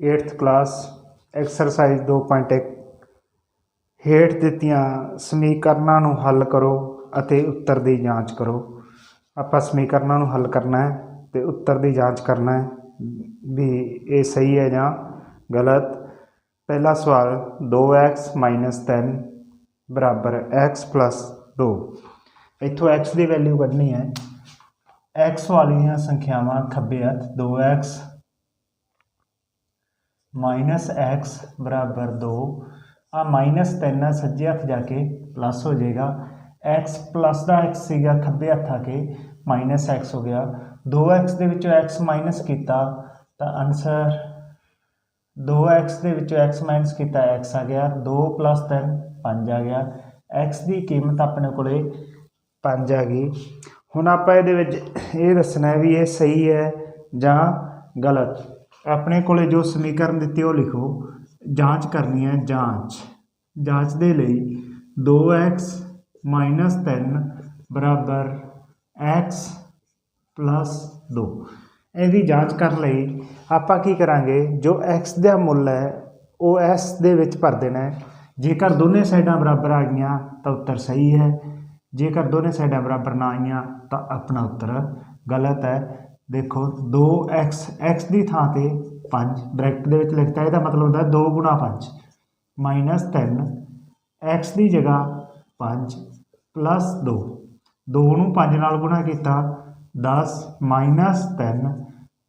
8th class exercise 2.1 ਹੇਠ ਦਿੱਤੀਆਂ ਸਮੀਕਰਨਾਂ ਨੂੰ ਹੱਲ ਕਰੋ ਅਤੇ ਉੱਤਰ ਦੀ ਜਾਂਚ ਕਰੋ। ਆਪਾਂ ਸਮੀਕਰਨਾਂ ਨੂੰ ਹੱਲ ਕਰਨਾ ਹੈ ਤੇ ਉੱਤਰ ਦੀ ਜਾਂਚ ਕਰਨਾ ਹੈ। ਵੀ ਇਹ ਸਹੀ ਹੈ ਜਾਂ ਗਲਤ? ਪਹਿਲਾ ਸਵਾਲ 2x 3 ਬਰਾਬਰ x 2 ਇੱਥੋਂ x ਦੀ ਵੈਲਿਊ ਕੱਢਣੀ ਹੈ। x ਵਾਲੀਆਂ ਸੰਖਿਆਵਾਂ ਖੱਬੇ ਹੱਥ 2x ਮਾਈਨਸ x ਬਰਾਬਰ 2 ਆ ਮਾਈਨਸ 3 ਆ, ਸੱਜੇ ਹੱਥ ਜਾ ਕੇ ਪਲੱਸ ਹੋ ਜਾਏਗਾ। x ਪਲੱਸ ਦਾ x ਸੀਗਾ ਖੱਬੇ ਹੱਥ ਆ ਕੇ ਮਾਈਨਸ x ਹੋ ਗਿਆ। 2x ਦੇ ਵਿੱਚੋਂ x ਮਾਈਨਸ ਕੀਤਾ, ਤਾਂ ਆਨਸਰ 2x ਦੇ ਵਿੱਚੋਂ x ਮਾਈਨਸ ਕੀਤਾ x ਆ ਗਿਆ। 2 3 5 ਆ ਗਿਆ। x ਦੀ ਕੀਮਤ ਆਪਣੇ ਕੋਲੇ 5 ਆ ਗਈ। ਹੁਣ ਆਪਾਂ ਇਹਦੇ ਵਿੱਚ ਇਹ ਦੱਸਣਾ ਹੈ ਵੀ ਇਹ ਸਹੀ ਹੈ ਜਾਂ ਗਲਤ। ਆਪਣੇ ਕੋਲੇ ਜੋ ਸਮੀਕਰਨ ਦਿੱਤੇ ਉਹ ਲਿਖੋ, ਜਾਂਚ ਕਰਨੀ ਹੈ, ਜਾਂਚ। ਜਾਂਚ ਦੇ ਲਈ 2x 3 ਬਰਾਬਰ x 2 ਇਹਦੀ ਜਾਂਚ ਕਰਨ ਲਈ, ਆਪਾਂ ਕੀ ਕਰਾਂਗੇ? ਜੋ x ਦਾ ਮੁੱਲ ਹੈ, ਉਹ s ਦੇ ਵਿੱਚ ਭਰ ਦੇਣਾ ਹੈ। ਜੇਕਰ ਦੋਨੇ ਸਾਈਡਾਂ ਬਰਾਬਰ ਆ ਗਈਆਂ, ਤਾਂ ਉੱਤਰ ਸਹੀ ਹੈ। ਜੇਕਰ ਦੋਨੇ ਸਾਈਡਾਂ ਬਰਾਬਰ ਨਾ ਆਈਆਂ, ਤਾਂ ਆਪਣਾ ਉੱਤਰ ਗਲਤ ਹੈ। ਦੇਖੋ 2x x ਦੀ ਥਾਂ ਤੇ 5 ਬ੍ਰੈਕਟ ਦੇ ਵਿੱਚ ਲਿਖਤਾ, ਇਹਦਾ ਮਤਲਬ ਹੁੰਦਾ 2 5 ਮਾਈਨਸ 3 x ਦੀ ਜਗ੍ਹਾ 5 ਪਲੱਸ 2 2 ਨੂੰ 5 ਨਾਲ ਗੁਣਾ ਕੀਤਾ 10 ਮਾਈਨਸ 3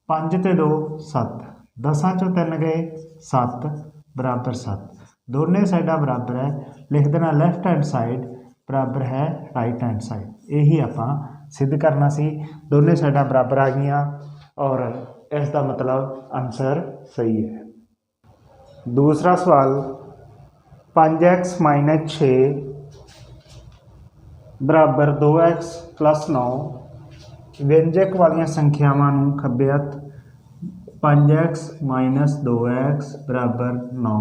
5 ਤੇ 2 7 ਦਸਾਂ ਚੋਂ 3 ਗਏ 7 ਬਰਾਬਰ 7 ਦੋਨੇ ਸਾਈਡਾਂ ਬਰਾਬਰ ਹੈ, ਲਿਖ ਦੇਣਾ ਲੈਫਟ ਹੈਂਡ ਸਾਈਡ ਬਰਾਬਰ ਹੈ ਰਾਈਟ ਹੈਂਡ ਸਾਈਡ ਇਹੀ ਆਪਾਂ ਸਿੱਧ ਕਰਨਾ ਸੀ। ਦੋਨੇ ਸਾਈਡਾਂ ਬਰਾਬਰ ਆ ਗਈਆਂ ਔਰ ਇਸ ਦਾ ਮਤਲਬ ਆਨਸਰ ਸਹੀ ਹੈ। ਦੂਸਰਾ ਸਵਾਲ 5x 6 ਬਰਾਬਰ 2x 9 ਵਿਅੰਜਕ ਵਾਲੀਆਂ ਸੰਖਿਆਵਾਂ ਨੂੰ ਖੱਬੇ ਹੱਥ 5x 2x ਬਰਾਬਰ 9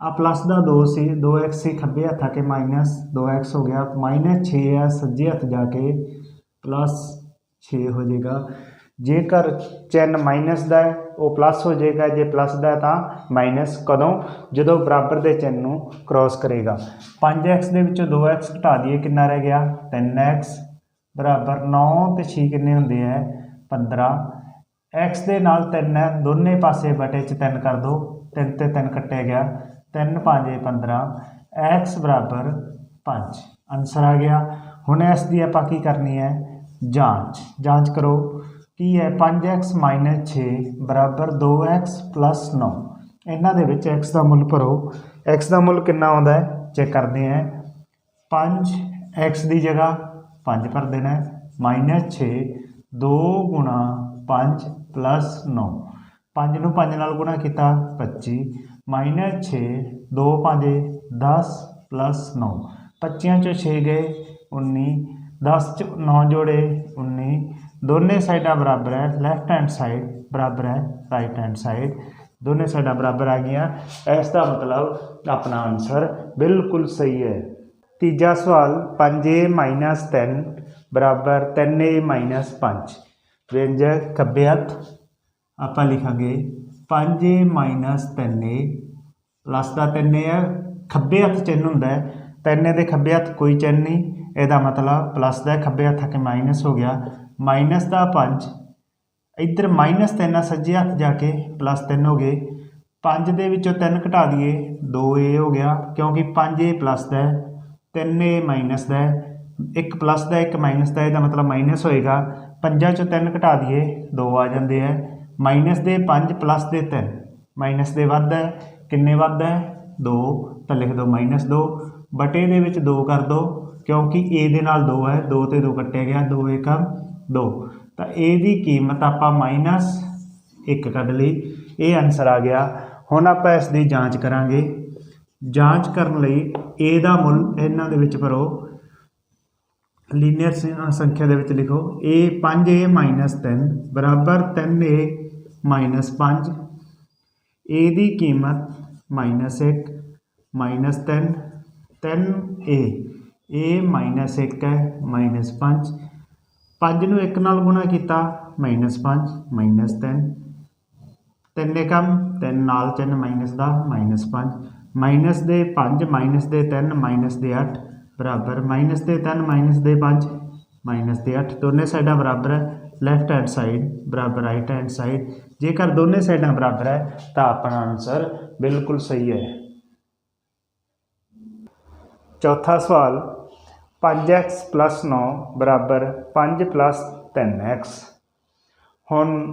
ਆ ਪਲੱਸ ਦਾ 2 ਸੀ 2x ਸੀ ਖੱਬੇ ਹੱਥ ਆ ਕੇ ਮਾਈਨਸ 2x ਹੋ ਗਿਆ। ਮਾਈਨਸ 6 ਆ ਸੱਜੇ ਹੱਥ ਜਾ ਕੇ ਪਲੱਸ 6 ਹੋ ਜਾਏਗਾ। ਜੇਕਰ ਚਿੰਨ ਮਾਈਨਸ ਦਾ ਹੈ, ਉਹ ਪਲੱਸ ਹੋ ਜਾਏਗਾ। ਜੇ ਪਲੱਸ ਦਾ ਤਾਂ ਮਾਈਨਸ ਕਦੋਂ? ਜਦੋਂ ਬਰਾਬਰ ਦੇ ਚਿੰਨ ਨੂੰ ਕ੍ਰਾਸ ਕਰੇਗਾ। 5x ਦੇ ਵਿੱਚੋਂ 2x ਘਟਾ ਦਈਏ, ਕਿੰਨਾ ਰਹਿ ਗਿਆ? 3x ਬਰਾਬਰ 9 ਤੇ 6 ਕਿੰਨੇ ਹੁੰਦੇ ਆ? 15 x ਦੇ ਨਾਲ 3 ਹੈ, ਦੋਨੇ ਪਾਸੇ ਬਟੇ ਚ 3 ਕਰ ਦੋ। 3 ਤੇ 3 ਕੱਟਿਆ ਗਿਆ। 3 5 15 x ਬਰਾਬਰ 5 ਆਨਸਰ ਆ ਗਿਆ। ਹੁਣ ਇਸ ਦੀ ਆਪਾਂ ਕੀ ਕਰਨੀ ਹੈ? ਜਾਂਚ। ਜਾਂਚ ਕਰੋ ਕੀ ਹੈ 5x 6 ਬਰਾਬਰ 2x 9 ਇਹਨਾਂ ਦੇ ਵਿੱਚ x ਦਾ ਮੁੱਲ ਭਰੋ। x ਦਾ ਮੁੱਲ ਕਿੰਨਾ ਆਉਂਦਾ ਹੈ? ਚੈੱਕ ਕਰਦੇ ਹਾਂ। 5 x ਦੀ ਜਗ੍ਹਾ 5 ਭਰ ਦੇਣਾ ਹੈ। 6 2 ਗੁਣਾ 5 9 5 ਨੂੰ 5 ਨਾਲ ਗੁਣਾ ਕੀਤਾ 25 ਮਾਈਨਸ 6 2 5 10 ਪਲੱਸ 9 25 ਚੋਂ 6 ਗਏ 19 10 ਚ 9 ਜੋੜੇ 19 ਦੋਨੇ ਸਾਈਡਾਂ ਬਰਾਬਰ ਹੈ ਲੈਫਟ ਹੈਂਡ ਸਾਈਡ ਬਰਾਬਰ ਹੈ ਰਾਈਟ ਹੈਂਡ ਸਾਈਡ ਦੋਨੇ ਸਾਈਡਾਂ ਬਰਾਬਰ ਆ ਗਈਆਂ। ਇਸ ਦਾ ਮਤਲਬ ਆਪਣਾ ਆਨਸਰ ਬਿਲਕੁਲ ਸਹੀ ਹੈ। ਤੀਜਾ ਸਵਾਲ 5a 3 ਬਰਾਬਰ 3a 5 ਵਿਅੰਜਕ ਖੱਬੇ ਹੱਥ ਆਪਾਂ ਲਿਖਾਂਗੇ 5a 3a ਪਲੱਸ ਦਾ 3a ਹੈ ਖੱਬੇ ਹੱਥ ਚਿੰਨ ਹੁੰਦਾ ਹੈ। 3a ਦੇ ਖੱਬੇ ਹੱਥ, ਕੋਈ ਚਿੰਨ ਨਹੀਂ। ਇਹਦਾ ਮਤਲਬ ਪਲੱਸ ਦਾ ਖੱਬੇ ਹੱਥ ਆ ਕੇ ਮਾਈਨਸ ਹੋ ਗਿਆ। ਮਾਈਨਸ ਦਾ 5 ਇੱਧਰ ਮਾਈਨਸ 3 ਆ ਸੱਜੇ ਹੱਥ ਜਾ ਕੇ ਪਲੱਸ 3 ਹੋ ਗਏ। 5 ਦੇ ਵਿੱਚੋਂ 3 ਘਟਾ ਦਈਏ 2a ਹੋ ਗਿਆ, ਕਿਉਂਕਿ 5a ਪਲੱਸ ਦਾ ਹੈ 3a ਮਾਈਨਸ ਦਾ ਹੈ। ਇੱਕ ਪਲੱਸ ਦਾ, ਇੱਕ ਮਾਈਨਸ ਦਾ, ਇਹਦਾ ਮਤਲਬ ਮਾਈਨਸ ਹੋਏਗਾ। 5 ਚੋਂ 3 ਘਟਾ ਦਈਏ 2 ਆ ਜਾਂਦੇ ਆ। ਮਾਈਨਸ ਦੇ 5 ਪਲੱਸ ਦੇ 3 ਮਾਈਨਸ ਦੇ ਵੱਧ ਹੈ, ਕਿੰਨੇ ਵੱਧ ਹੈ? 2 ਤਾਂ ਲਿਖ ਦਿਓ ਮਾਈਨਸ 2 ਬਟੇ ਦੇ ਵਿੱਚ 2 ਕਰ ਦਿਓ, ਕਿਉਂਕਿ a ਦੇ ਨਾਲ 2 ਹੈ 2 ਤੇ 2 ਕੱਟਿਆ ਗਿਆ 2 ਏਕਮ 2 ਤਾਂ a ਦੀ ਕੀਮਤ ਆਪਾਂ ਮਾਈਨਸ 1 ਕੱਢ ਲਈ, ਇਹ ਆਨਸਰ ਆ ਗਿਆ। ਹੁਣ ਆਪਾਂ ਇਸ ਦੀ ਜਾਂਚ ਕਰਾਂਗੇ। ਜਾਂਚ ਕਰਨ ਲਈ a ਦਾ ਮੁੱਲ ਇਹਨਾਂ ਦੇ ਵਿੱਚ ਭਰੋ। ਲੀਨੀਅਰ ਸੰਖਿਆ ਦੇ ਵਿੱਚ ਲਿਖੋ। A 5a 3 ਬਰਾਬਰ 3a 5 a ਦੀ ਕੀਮਤ -1 -3 3a ਮਾਈਨਸ -1 ਹੈ -5 5 ਨੂੰ 1 ਨਾਲ ਗੁਣਾ ਕੀਤਾ -5 -3 ਤਿੰਨ। ਕੰਮ, ਤਿੰਨ ਨਾਲ ਤਿੰਨ ਮਾਈਨਸ ਦਾ ਮਾਈਨਸ 5 ਮਾਈਨਸ ਦੇ 5 ਮਾਈਨਸ ਦੇ 3 ਮਾਈਨਸ ਦੇ 8 ਬਰਾਬਰ, ਮਾਈਨਸ ਦੇ 3 ਮਾਈਨਸ ਦੇ 5 ਮਾਈਨਸ ਦੇ 8 ਦੋਨੇ ਸਾਈਡਾਂ ਬਰਾਬਰ ਹੈ ਲੈਫਟ ਹੈਂਡ ਸਾਈਡ ਬਰਾਬਰ ਰਾਈਟ ਹੈਂਡ ਸਾਈਡ ਜੇਕਰ ਦੋਨੇ ਸਾਈਡਾਂ ਬਰਾਬਰ ਹੈ, ਤਾਂ ਆਪਣਾ ਆਨਸਰ ਬਿਲਕੁਲ ਸਹੀ ਹੈ। ਚੌਥਾ ਸਵਾਲ 5x 9 ਬਰਾਬਰ 5 3x ਹੁਣ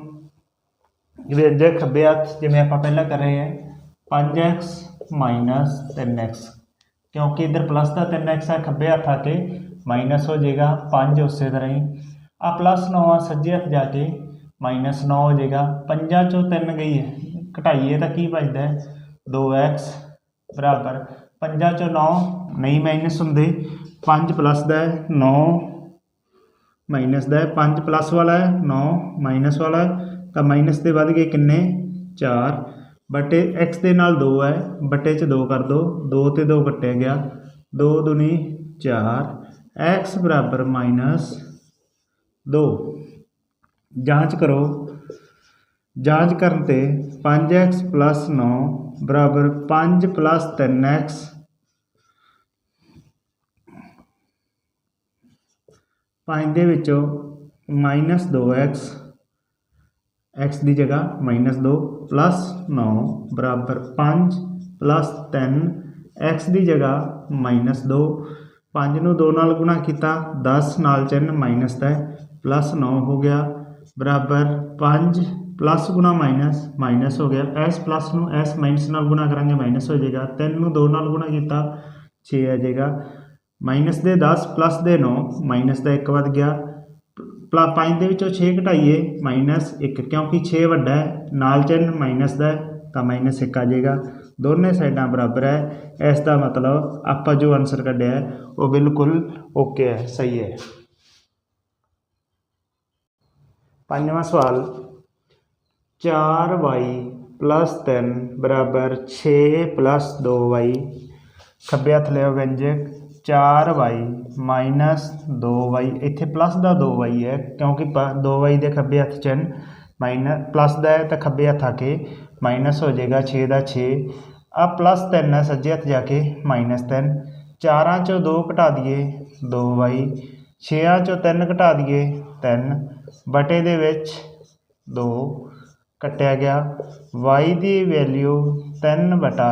ਵਿਅੰਜਕ ਖੱਬੇ ਹੱਥ ਜਿਵੇਂ ਆਪਾਂ ਪਹਿਲਾਂ ਕਰ ਰਹੇ ਹਾਂ 5x 3x ਕਿਉਂਕਿ ਇਧਰ ਪਲੱਸ ਦਾ 3x ਆ, ਖੱਬੇ ਹੱਥ ਆ ਕੇ ਮਾਈਨਸ ਹੋ ਜਾਏਗਾ 5 ਉਸੇ ਤਰ੍ਹਾਂ ਹੀ। ਆ ਪਲੱਸ 9 ਆ, ਸੱਜੇ ਹੱਥ ਜਾ ਕੇ ਮਾਈਨਸ 9 ਹੋ ਜਾਏਗਾ 5 ਚੋਂ 3 ਗਈ ਹੈ। ਘਟਾਈਏ ਤਾਂ ਕੀ ਬਚਦਾ ਹੈ? 2x ਬਰਾਬਰ 5 ਚੋਂ 9 ਨਹੀਂ ਮਾਈਨਸ ਹੁੰਦੇ 5 ਪਲੱਸ ਦਾ ਹੈ 9 ਮਾਈਨਸ ਦਾ ਹੈ 5 ਪਲੱਸ ਵਾਲਾ ਹੈ 9 ਮਾਈਨਸ ਵਾਲਾ ਤਾਂ ਮਾਈਨਸ ਦੇ ਵੱਧ ਗਏ ਕਿੰਨੇ? 4 ਬਟੇ x ਦੇ ਨਾਲ 2 ਹੈ, ਬਟੇ 'ਚ 2 ਕਰ ਦੋ 2 ਤੇ 2 ਕੱਟਿਆ ਗਿਆ 2 ਦੁਨੀ 4 x ਬਰਾਬਰ ਮਾਈਨਸ 2 ਜਾਂਚ ਕਰੋ। ਜਾਂਚ ਕਰਨ ਤੇ 5x 9 ਬਰਾਬਰ 5 3x 5 ਦੇ ਵਿੱਚੋਂ ਮਾਈਨਸ 2x x ਦੀ ਜਗ੍ਹਾ ਮਾਈਨਸ 2 ਪਲੱਸ 9 ਬਰਾਬਰ 5 ਪਲੱਸ 3 x ਦੀ ਜਗ੍ਹਾ ਮਾਈਨਸ 2 5 ਨੂੰ 2 ਨਾਲ ਗੁਣਾ ਕੀਤਾ 10 ਨਾਲ ਚਿੰਨ ਮਾਈਨਸ ਦਾ ਪਲੱਸ 9 ਹੋ ਗਿਆ, ਬਰਾਬਰ 5 ਪਲੱਸ ਗੁਣਾ ਮਾਈਨਸ ਮਾਈਨਸ ਹੋ ਗਿਆ। ਐਸ ਪਲੱਸ ਨੂੰ s ਮਾਈਨਸ ਨਾਲ ਗੁਣਾ ਕਰਾਂਗੇ ਮਾਈਨਸ ਹੋ ਜਾਏਗਾ। 3 ਨੂੰ 2 ਨਾਲ ਗੁਣਾ ਕੀਤਾ 6 ਆ ਜਾਏਗਾ। ਮਾਈਨਸ ਦੇ 10 ਪਲੱਸ ਦੇ 9 ਮਾਈਨਸ ਦਾ 1 ਵੱਧ ਗਿਆ। ਪਲਾ 5 ਦੇ ਵਿੱਚੋਂ 6 ਘਟਾਈਏ, ਮਾਈਨਸ 1 ਕਿਉਂਕਿ 6 ਵੱਡਾ ਹੈ, ਨਾਲ ਚਿੰਨ ਮਾਈਨਸ ਦਾ ਤਾਂ ਮਾਈਨਸ 1 ਆ ਜਾਏਗਾ। ਦੋਨੇ ਸਾਈਡਾਂ ਬਰਾਬਰ ਹੈ, ਇਸ ਦਾ ਮਤਲਬ ਆਪਾਂ ਜੋ ਆਨਸਰ ਕੱਢਿਆ ਉਹ ਬਿਲਕੁਲ ਓਕੇ ਹੈ, ਸਹੀ ਹੈ। ਪੰਜਵਾਂ ਸਵਾਲ 4y 3 ਬਰਾਬਰ 6 2y ਖੱਬੇ ਹੱਥ ਲਿਓ ਵਿਅੰਜਕ। 4y 2y ਇੱਥੇ ਪਲੱਸ ਦਾ 2y ਹੈ, ਕਿਉਂਕਿ 2y ਦੇ ਖੱਬੇ ਹੱਥ ਚਿੰਨ ਮਾਈਨਸ ਪਲੱਸ ਦਾ ਹੈ ਤਾਂ ਖੱਬੇ ਹੱਥ ਆ ਕੇ ਮਾਈਨਸ ਹੋ ਜਾਏਗਾ 6 ਦਾ 6 ਆ ਪਲੱਸ 3 ਹੈ ਸੱਜੇ ਹੱਥ ਜਾ ਕੇ ਮਾਈਨਸ 3 ਚਾਰਾਂ ਚੋਂ 2 ਘਟਾ ਦਈਏ 2y 6 ਚੋਂ 3 ਘਟਾ ਦਈਏ 3 ਬਟੇ ਦੇ ਵਿੱਚ 2 ਕੱਟਿਆ ਗਿਆ y ਦੀ ਵੈਲਿਊ 3 ਬਟਾ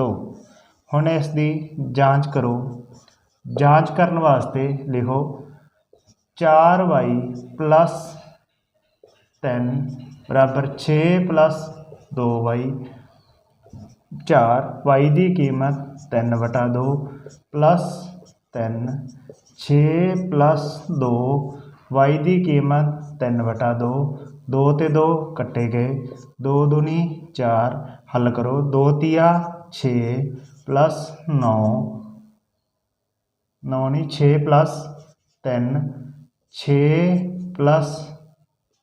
2 ਹੁਣ ਇਸ ਦੀ ਜਾਂਚ ਕਰੋ। ਜਾਂਚ ਕਰਨ ਵਾਸਤੇ ਲਿਖੋ 4y 3 ਬਰਾਬਰ 6 2y 4 y ਦੀ ਕੀਮਤ 3 ਵਟਾ 2 ਪਲੱਸ 3 6 2 y ਦੀ ਕੀਮਤ 3 ਵਟਾ 2 2 ਤੇ 2 ਕੱਟੇ ਗਏ। 2 ਦੂਨੀ 4 ਹੱਲ ਕਰੋ। 2 ਤੀਆ 6 ਪਲੱਸ 9 9 ਨਹੀਂ 6 ਪਲੱਸ 3 6 ਪਲੱਸ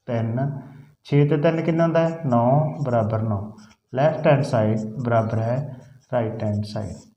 3 6 ਤੇ 3 ਕਿੰਨਾ ਹੁੰਦਾ ਹੈ? 9 ਬਰਾਬਰ 9 ਲੈਫਟ ਹੈਂਡ ਸਾਈਡ ਬਰਾਬਰ ਹੈ ਰਾਈਟ ਹੈਂਡ ਸਾਈਡ